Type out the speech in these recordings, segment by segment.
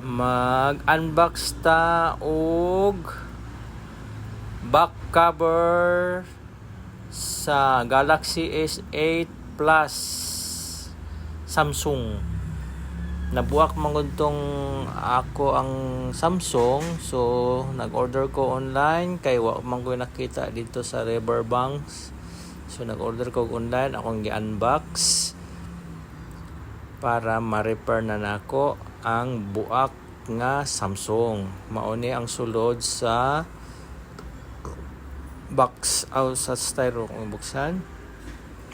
mag-unbox ta og back cover sa Galaxy S8 Plus Samsung. Nabuak man gud tong ako ang Samsung so nag-order ko online kay wa man ko nakita dito sa Riverbanks so nag-order ko online akong gi-unbox para ma-repair na nako ang buak nga Samsung. Mao ni ang sulod sa box out sa styro kung buksan.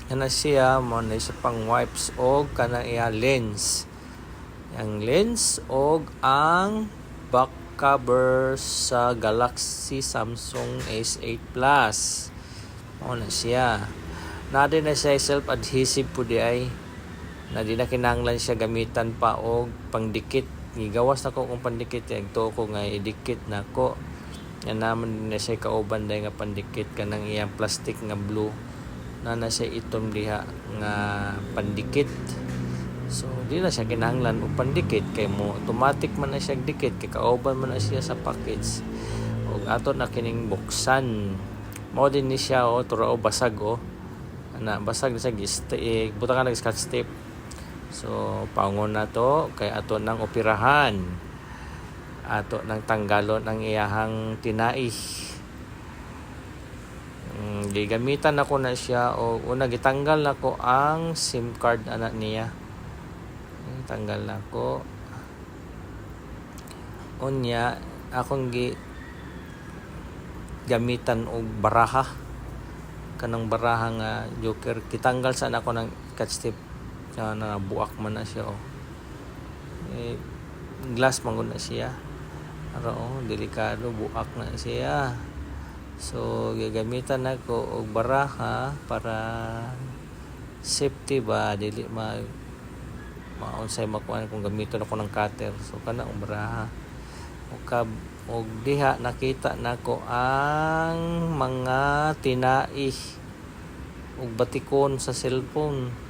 Kana siya mo na siya pang wipes o kana iya lens. Ang lens o ang back cover sa Galaxy Samsung S8 Plus. Na siya. Na din na siya self-adhesive po di ay na di na kinahanglan siya gamitan pa og pangdikit. Gigawas na ko kung pandikit yung to ko nga idikit na ko. Yan naman na siya kauban dahil nga pandikit ka ng iyang plastic nga blue. Na na siya itom diha nga pandikit so di na siya kinahanglan og pandikit kay mo automatic man na siya dikit. Kay kauban man na siya sa package. Og ato na kining buksan. Mo din ni siya o turo basag o. Ana basag na siya giste butang ka nag scotch tape So, paungon na to kay ato nang operahan. Ato nang tanggalon ang iyahang tinai. Mm, gigamitan ako na siya o una gitanggal na ko ang SIM card anak niya. Mm, Tanggal na ko. Unya, akong gi gamitan og baraha kanang baraha nga joker kitanggal sa ako ng catch tip siya na buak man na siya oh. Eh, glass man na siya. Pero oh, delikado buak na siya. So gagamitan nako og baraha para safety ba dili ma maunsay makuan kung gamiton ako ng cutter. So kana ang baraha. Og kab og diha nakita nako ang mga tinai og batikon sa cellphone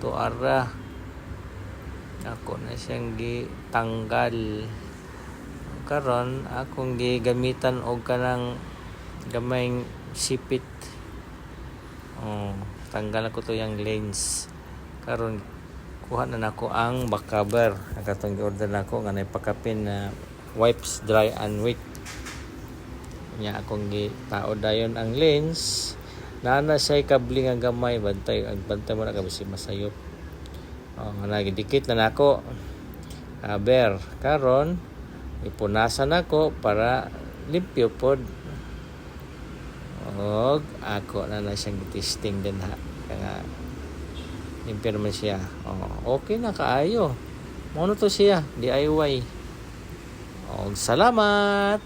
to ara. Ako na siyang gitanggal. Karon akong gigamitan og kanang gamayng sipit. Oh tanggal ako to yung lens. Karon kuha na nako ang back cover nakatong gi-order nako nga napakapin na wipes dry and wet. Nya akong gitao dayon ang lens Nana siya kabli nga gamay bantay ag bantay mo na kabisi masayop. Oh, nagidikit na nako. Aber karon ipunasan nako para limpyo pod. Og ako na na siyang testing din ha. Kaya limpyo siya. Oh, okay na kaayo. Mono to siya, DIY. Og salamat.